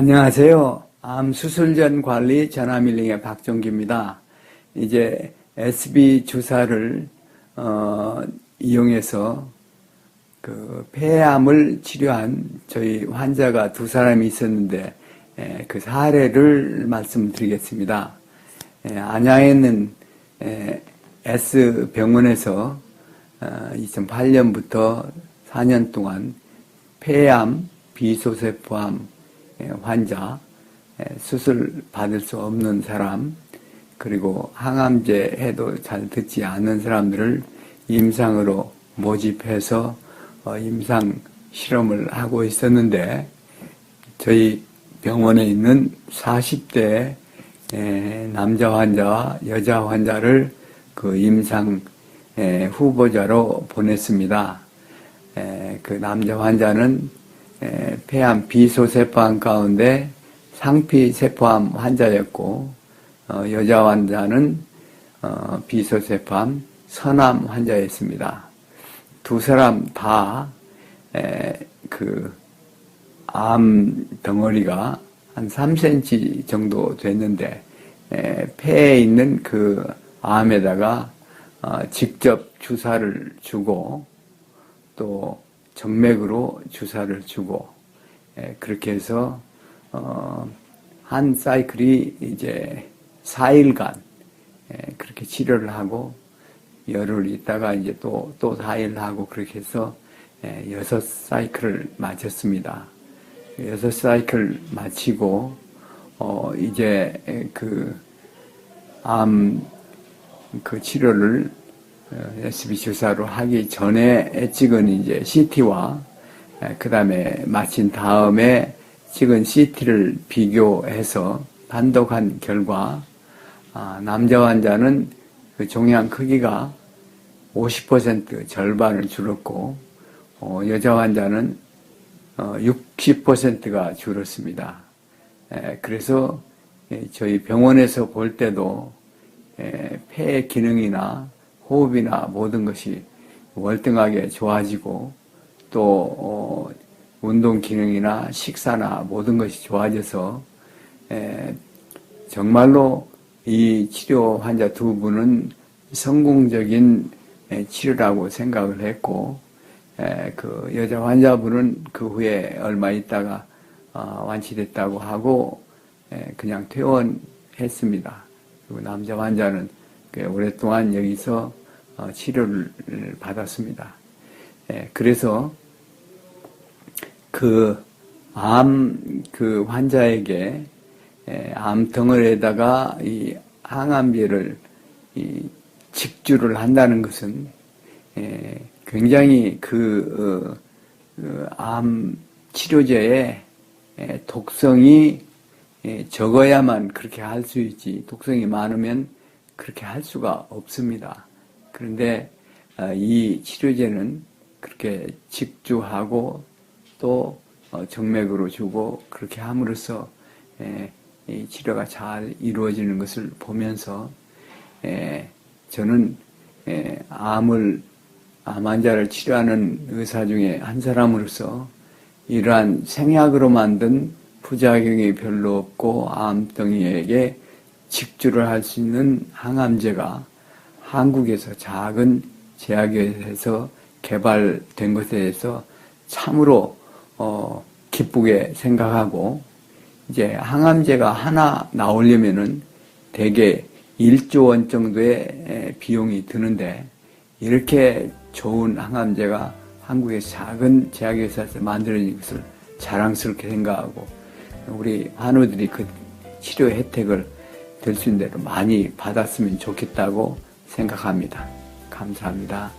안녕하세요. 암 수술 전 관리 전화밀링의 박종기입니다. 이제 SB 주사를 어, 이용해서 그 폐암을 치료한 저희 환자가 두 사람이 있었는데 에, 그 사례를 말씀드리겠습니다. 에, 안양에 있는 에, S 병원에서 어, 2008년부터 4년 동안 폐암, 비소세포암 예, 환자, 예, 수술 받을 수 없는 사람, 그리고 항암제 해도 잘 듣지 않는 사람들을 임상으로 모집해서 어, 임상 실험을 하고 있었는데 저희 병원에 있는 40대 예, 남자 환자와 여자 환자를 그 임상 후보자로 보냈습니다. 그 남자 환자는 폐암 비소세포암 가운데 상피세포암 환자였고 어, 여자 환자는 어, 비소세포암 선암 환자였습니다. 두 사람 다그 암 덩어리가 한 3cm 정도 됐는데 폐에 있는 그 암에다가 어, 직접 주사를 주고 또 정맥으로 주사를 주고 예, 그렇게 해서 어, 한 사이클이 이제 4일간 예, 그렇게 치료를 하고 열흘 있다가 이제 또 또 4일 하고 그렇게 해서 예, 여섯 사이클을 마쳤습니다. 여섯 사이클 마치고 어 이제 그암 그 치료를 SB 주사로 하기 전에 찍은 이제 CT와 그 다음에 마친 다음에 찍은 CT를 비교해서 판독한 결과 아, 남자 환자는 그 종양 크기가 50% 절반을 줄었고 어, 여자 환자는 60%가 어, 줄었습니다. 그래서 저희 병원에서 볼 때도 폐 기능이나 호흡이나 모든 것이 월등하게 좋아지고 또 어, 운동 기능이나 식사나 모든 것이 좋아져서 에, 정말로 이 치료 환자 두 분은 성공적인 에, 치료라고 생각을 했고 에, 그 여자 환자분은 그 후에 얼마 있다가 어, 완치됐다고 하고 그냥 퇴원했습니다. 그리고 남자 환자는 오랫동안 여기서 어, 치료를 받았습니다. 예, 그래서 그 암, 그 환자에게 예, 암 덩어리에다가 이 항암제를 이 직주를 한다는 것은 예, 굉장히 그, 어, 그암 치료제의 독성이 적어야만 그렇게 할 수 있지 독성이 많으면 그렇게 할 수가 없습니다. 그런데 어, 이 치료제는 그렇게 직주하고 또 어, 정맥으로 주고 그렇게 함으로써 이 치료가 잘 이루어지는 것을 보면서 저는 암을 암 환자를 치료하는 의사 중에 한 사람으로서 이러한 생약으로 만든 부작용이 별로 없고 암덩이에게 직주를 할 수 있는 항암제가 한국에서 작은 제약회에서 개발된 것에 대해서 참으로 어, 기쁘게 생각하고 이제 항암제가 하나 나오려면은 대개 1조 원 정도의 비용이 드는데 이렇게 좋은 항암제가 한국의 작은 제약회사에서 만들어진 것을 자랑스럽게 생각하고 우리 한우들이 그 치료 혜택을 될 수 있는 대로 많이 받았으면 좋겠다고 생각합니다. 감사합니다.